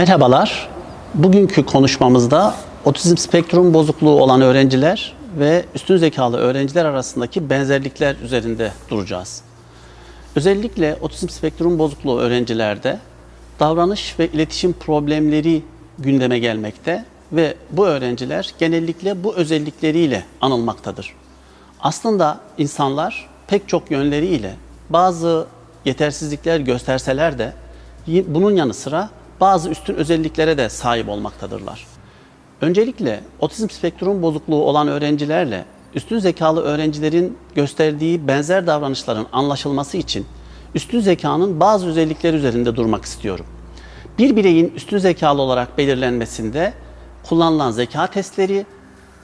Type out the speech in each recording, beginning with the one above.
Merhabalar. Bugünkü konuşmamızda otizm spektrum bozukluğu olan öğrenciler ve üstün zekalı öğrenciler arasındaki benzerlikler üzerinde duracağız. Özellikle otizm spektrum bozukluğu öğrencilerde davranış ve iletişim problemleri gündeme gelmekte ve bu öğrenciler genellikle bu özellikleriyle anılmaktadır. Aslında insanlar pek çok yönleriyle bazı yetersizlikler gösterseler de bunun yanı sıra bazı üstün özelliklere de sahip olmaktadırlar. Öncelikle otizm spektrum bozukluğu olan öğrencilerle üstün zekalı öğrencilerin gösterdiği benzer davranışların anlaşılması için üstün zekanın bazı özellikleri üzerinde durmak istiyorum. Bir bireyin üstün zekalı olarak belirlenmesinde kullanılan zeka testleri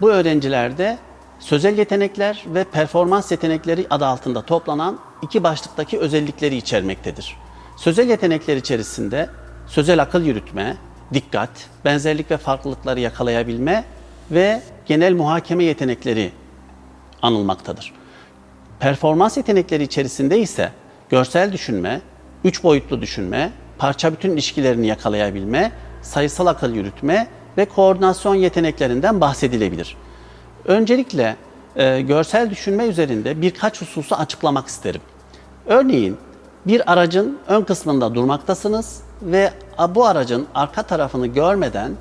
bu öğrencilerde sözel yetenekler ve performans yetenekleri adı altında toplanan iki başlıktaki özellikleri içermektedir. Sözel yetenekler içerisinde sözel akıl yürütme, dikkat, benzerlik ve farklılıkları yakalayabilme ve genel muhakeme yetenekleri anılmaktadır. Performans yetenekleri içerisinde ise görsel düşünme, üç boyutlu düşünme, parça bütün ilişkilerini yakalayabilme, sayısal akıl yürütme ve koordinasyon yeteneklerinden bahsedilebilir. Öncelikle e, görsel düşünme üzerinde birkaç hususu açıklamak isterim. Örneğin bir aracın ön kısmında durmaktasınız ve bu aracın arka tarafını görmeden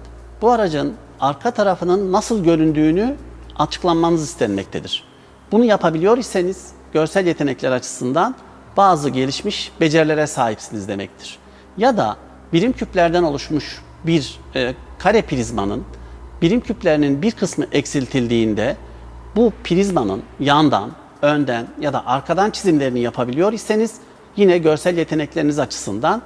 bu aracın arka tarafının nasıl göründüğünü açıklanmanız istenmektedir. Bunu yapabiliyor iseniz görsel yetenekler açısından bazı gelişmiş becerilere sahipsiniz demektir. Ya da birim küplerden oluşmuş bir e, kare prizmanın birim küplerinin bir kısmı eksiltildiğinde bu prizmanın yandan, önden ya da arkadan çizimlerini yapabiliyor iseniz yine görsel yetenekleriniz açısından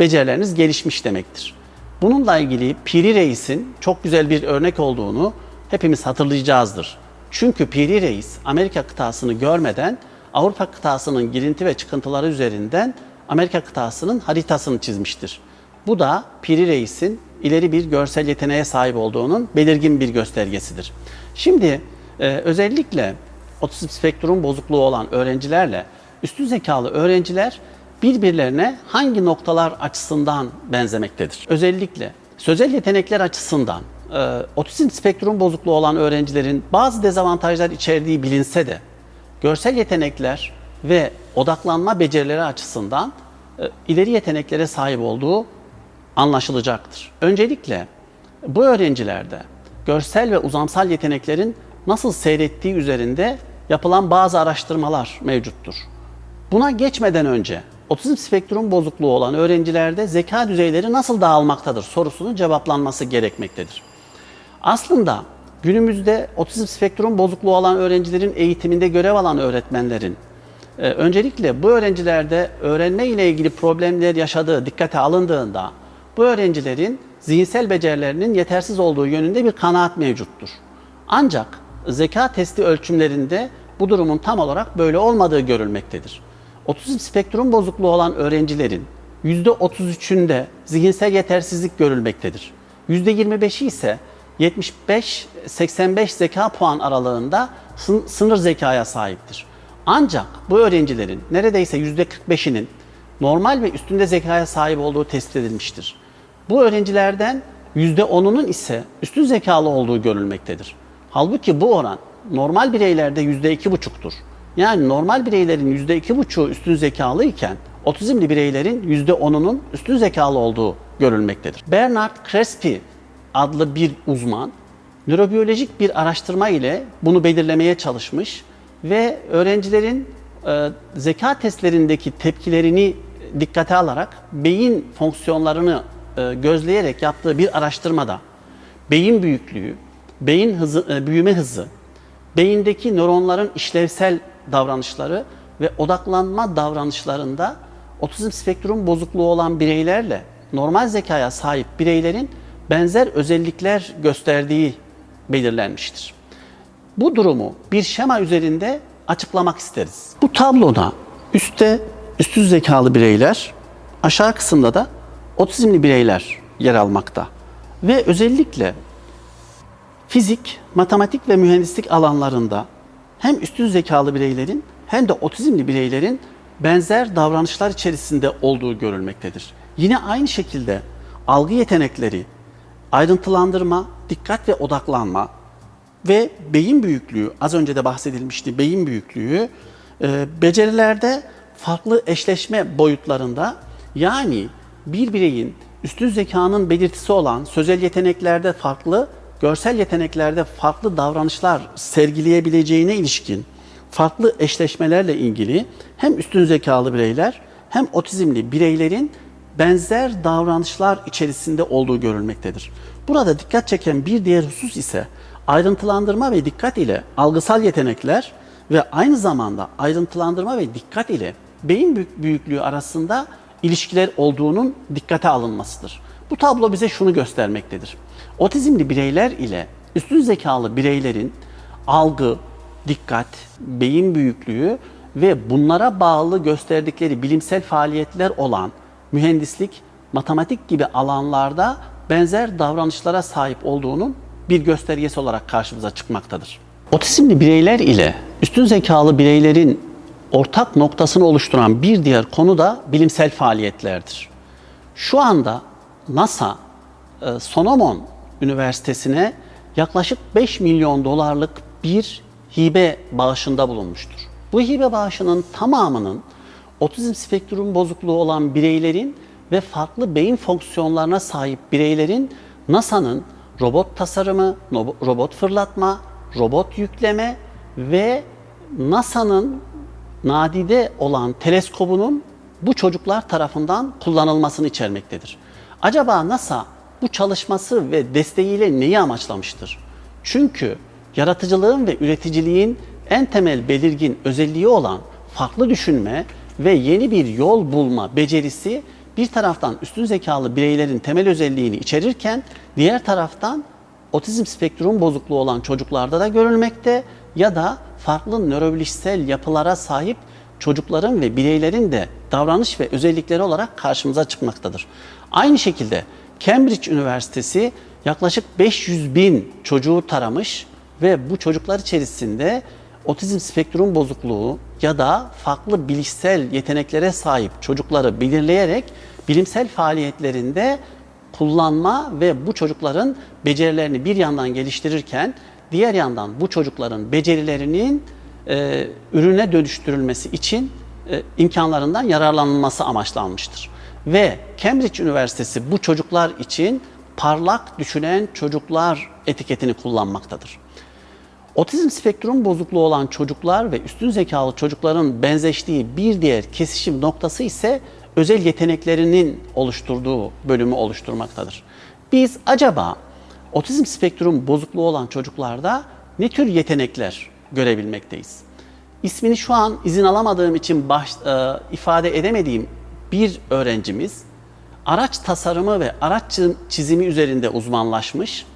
becerileriniz gelişmiş demektir. Bununla ilgili Piri Reis'in çok güzel bir örnek olduğunu hepimiz hatırlayacağızdır. Çünkü Piri Reis Amerika kıtasını görmeden Avrupa kıtasının girinti ve çıkıntıları üzerinden Amerika kıtasının haritasını çizmiştir. Bu da Piri Reis'in ileri bir görsel yeteneğe sahip olduğunun belirgin bir göstergesidir. Şimdi e, özellikle otizm spektrum bozukluğu olan öğrencilerle üstün zekalı öğrenciler birbirlerine hangi noktalar açısından benzemektedir? Özellikle sözel yetenekler açısından e, otizm spektrum bozukluğu olan öğrencilerin bazı dezavantajlar içerdiği bilinse de görsel yetenekler ve odaklanma becerileri açısından e, ileri yeteneklere sahip olduğu anlaşılacaktır. Öncelikle bu öğrencilerde görsel ve uzamsal yeteneklerin nasıl seyrettiği üzerinde yapılan bazı araştırmalar mevcuttur. Buna geçmeden önce otizm spektrum bozukluğu olan öğrencilerde zeka düzeyleri nasıl dağılmaktadır sorusunun cevaplanması gerekmektedir. Aslında günümüzde otizm spektrum bozukluğu olan öğrencilerin eğitiminde görev alan öğretmenlerin e, öncelikle bu öğrencilerde öğrenme ile ilgili problemler yaşadığı dikkate alındığında bu öğrencilerin zihinsel becerilerinin yetersiz olduğu yönünde bir kanaat mevcuttur. Ancak zeka testi ölçümlerinde bu durumun tam olarak böyle olmadığı görülmektedir. Otizm spektrum bozukluğu olan öğrencilerin %33'ünde zihinsel yetersizlik görülmektedir. %25'i ise 75-85 zeka puan aralığında sın- sınır zekaya sahiptir. Ancak bu öğrencilerin neredeyse %45'inin normal ve üstünde zekaya sahip olduğu tespit edilmiştir. Bu öğrencilerden %10'unun ise üstün zekalı olduğu görülmektedir. Halbuki bu oran normal bireylerde %2,5'tur. Yani normal bireylerin %2,5'u üstün zekalı iken otizmli bireylerin %10'unun üstün zekalı olduğu görülmektedir. Bernard Crespi adlı bir uzman nörobiyolojik bir araştırma ile bunu belirlemeye çalışmış ve öğrencilerin e, zeka testlerindeki tepkilerini dikkate alarak beyin fonksiyonlarını e, gözleyerek yaptığı bir araştırmada beyin büyüklüğü, beyin hızı, e, büyüme hızı, beyindeki nöronların işlevsel davranışları ve odaklanma davranışlarında otizm spektrum bozukluğu olan bireylerle normal zekaya sahip bireylerin benzer özellikler gösterdiği belirlenmiştir. Bu durumu bir şema üzerinde açıklamak isteriz. Bu tabloda üstte üstün zekalı bireyler, aşağı kısımda da otizmli bireyler yer almakta. Ve özellikle fizik, matematik ve mühendislik alanlarında hem üstün zekalı bireylerin hem de otizmli bireylerin benzer davranışlar içerisinde olduğu görülmektedir. Yine aynı şekilde algı yetenekleri, ayrıntılandırma, dikkat ve odaklanma ve beyin büyüklüğü, az önce de bahsedilmişti beyin büyüklüğü, e, becerilerde farklı eşleşme boyutlarında yani bir bireyin üstün zekanın belirtisi olan sözel yeteneklerde farklı, görsel yeteneklerde farklı davranışlar sergileyebileceğine ilişkin farklı eşleşmelerle ilgili hem üstün zekalı bireyler hem otizmli bireylerin benzer davranışlar içerisinde olduğu görülmektedir. Burada dikkat çeken bir diğer husus ise ayrıntılandırma ve dikkat ile algısal yetenekler ve aynı zamanda ayrıntılandırma ve dikkat ile beyin büyük- büyüklüğü arasında ilişkiler olduğunun dikkate alınmasıdır. Bu tablo bize şunu göstermektedir. Otizmli bireyler ile üstün zekalı bireylerin algı, dikkat, beyin büyüklüğü ve bunlara bağlı gösterdikleri bilimsel faaliyetler olan mühendislik, matematik gibi alanlarda benzer davranışlara sahip olduğunun bir göstergesi olarak karşımıza çıkmaktadır. Otizmli bireyler ile üstün zekalı bireylerin ortak noktasını oluşturan bir diğer konu da bilimsel faaliyetlerdir. Şu anda NASA e, Solomon Üniversitesi'ne yaklaşık 5 milyon dolarlık bir hibe bağışında bulunmuştur. Bu hibe bağışının tamamının otizm spektrum bozukluğu olan bireylerin ve farklı beyin fonksiyonlarına sahip bireylerin NASA'nın robot tasarımı, robot fırlatma, robot yükleme ve NASA'nın nadide olan teleskobunun bu çocuklar tarafından kullanılmasını içermektedir. Acaba NASA bu çalışması ve desteğiyle neyi amaçlamıştır? Çünkü yaratıcılığın ve üreticiliğin en temel belirgin özelliği olan farklı düşünme ve yeni bir yol bulma becerisi bir taraftan üstün zekalı bireylerin temel özelliğini içerirken diğer taraftan otizm spektrum bozukluğu olan çocuklarda da görülmekte ya da farklı nörobilişsel yapılara sahip çocukların ve bireylerin de davranış ve özellikleri olarak karşımıza çıkmaktadır. Aynı şekilde Cambridge Üniversitesi yaklaşık 500 bin çocuğu taramış ve bu çocuklar içerisinde otizm spektrum bozukluğu ya da farklı bilişsel yeteneklere sahip çocukları belirleyerek bilimsel faaliyetlerinde kullanma ve bu çocukların becerilerini bir yandan geliştirirken diğer yandan bu çocukların becerilerinin e, ürüne dönüştürülmesi için e, imkanlarından yararlanılması amaçlanmıştır. Ve Cambridge Üniversitesi bu çocuklar için parlak düşünen çocuklar etiketini kullanmaktadır. Otizm spektrum bozukluğu olan çocuklar ve üstün zekalı çocukların benzeştiği bir diğer kesişim noktası ise özel yeteneklerinin oluşturduğu bölümü oluşturmaktadır. Biz acaba otizm spektrum bozukluğu olan çocuklarda ne tür yetenekler görebilmekteyiz? İsmini şu an izin alamadığım için baş, e, ifade edemediğim bir öğrencimiz araç tasarımı ve araç çi- çizimi üzerinde uzmanlaşmış.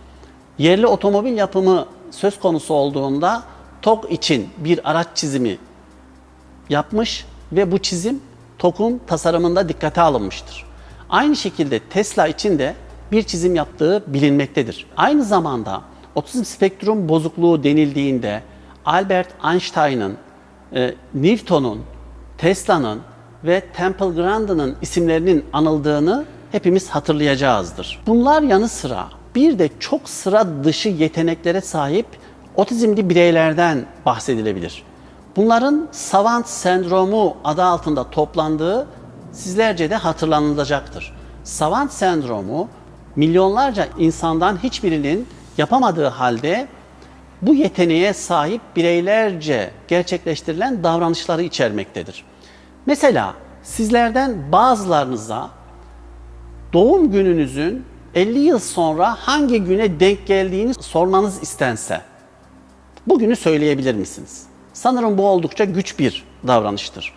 Yerli otomobil yapımı söz konusu olduğunda TOG için bir araç çizimi yapmış ve bu çizim TOG'un tasarımında dikkate alınmıştır. Aynı şekilde Tesla için de bir çizim yaptığı bilinmektedir. Aynı zamanda otizm spektrum bozukluğu denildiğinde Albert Einstein'ın, e, Newton'un, Tesla'nın ve Temple Grandin'in isimlerinin anıldığını hepimiz hatırlayacağızdır. Bunlar yanı sıra bir de çok sıra dışı yeteneklere sahip otizmli bireylerden bahsedilebilir. Bunların savant sendromu adı altında toplandığı sizlerce de hatırlanılacaktır. Savant sendromu milyonlarca insandan hiçbirinin yapamadığı halde bu yeteneğe sahip bireylerce gerçekleştirilen davranışları içermektedir. Mesela sizlerden bazılarınıza doğum gününüzün 50 yıl sonra hangi güne denk geldiğini sormanız istense bugünü söyleyebilir misiniz? Sanırım bu oldukça güç bir davranıştır.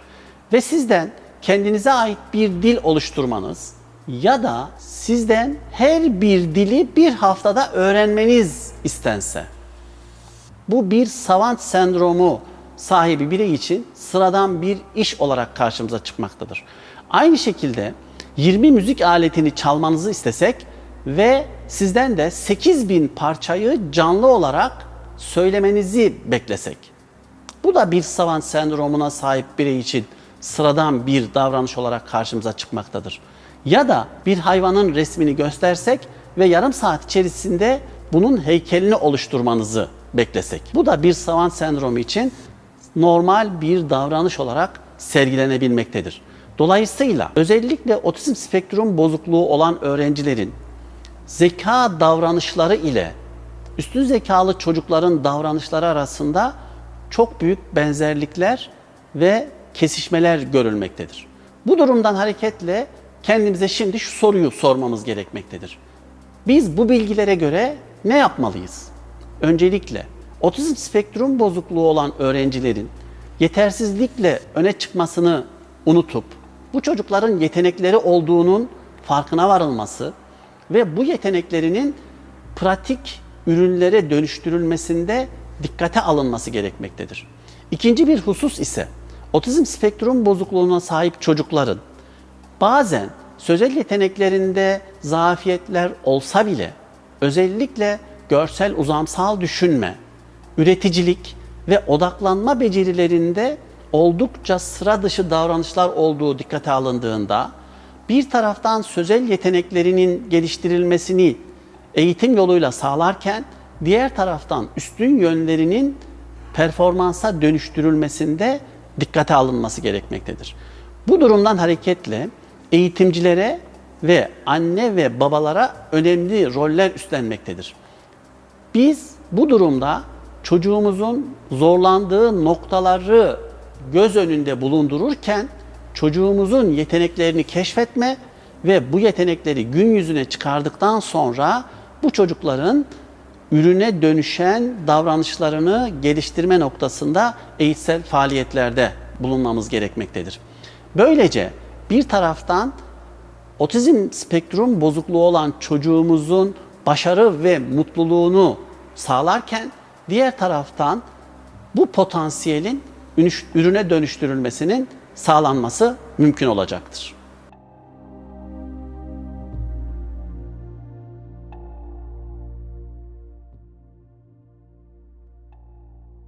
Ve sizden kendinize ait bir dil oluşturmanız ya da sizden her bir dili bir haftada öğrenmeniz istense bu bir savant sendromu sahibi birey için sıradan bir iş olarak karşımıza çıkmaktadır. Aynı şekilde 20 müzik aletini çalmanızı istesek ve sizden de 8000 parçayı canlı olarak söylemenizi beklesek. Bu da bir savant sendromuna sahip birey için sıradan bir davranış olarak karşımıza çıkmaktadır. Ya da bir hayvanın resmini göstersek ve yarım saat içerisinde bunun heykelini oluşturmanızı beklesek. Bu da bir savant sendromu için normal bir davranış olarak sergilenebilmektedir. Dolayısıyla özellikle otizm spektrum bozukluğu olan öğrencilerin zeka davranışları ile üstün zekalı çocukların davranışları arasında çok büyük benzerlikler ve kesişmeler görülmektedir. Bu durumdan hareketle kendimize şimdi şu soruyu sormamız gerekmektedir. Biz bu bilgilere göre ne yapmalıyız? Öncelikle otizm spektrum bozukluğu olan öğrencilerin yetersizlikle öne çıkmasını unutup bu çocukların yetenekleri olduğunun farkına varılması ve bu yeteneklerinin pratik ürünlere dönüştürülmesinde dikkate alınması gerekmektedir. İkinci bir husus ise otizm spektrum bozukluğuna sahip çocukların bazen sözel yeteneklerinde zafiyetler olsa bile özellikle görsel uzamsal düşünme, üreticilik ve odaklanma becerilerinde oldukça sıra dışı davranışlar olduğu dikkate alındığında bir taraftan sözel yeteneklerinin geliştirilmesini eğitim yoluyla sağlarken diğer taraftan üstün yönlerinin performansa dönüştürülmesinde dikkate alınması gerekmektedir. Bu durumdan hareketle eğitimcilere ve anne ve babalara önemli roller üstlenmektedir. Biz bu durumda çocuğumuzun zorlandığı noktaları göz önünde bulundururken çocuğumuzun yeteneklerini keşfetme ve bu yetenekleri gün yüzüne çıkardıktan sonra bu çocukların ürüne dönüşen davranışlarını geliştirme noktasında eğitsel faaliyetlerde bulunmamız gerekmektedir. Böylece bir taraftan otizm spektrum bozukluğu olan çocuğumuzun başarı ve mutluluğunu sağlarken diğer taraftan bu potansiyelin ürüne dönüştürülmesinin sağlanması mümkün olacaktır.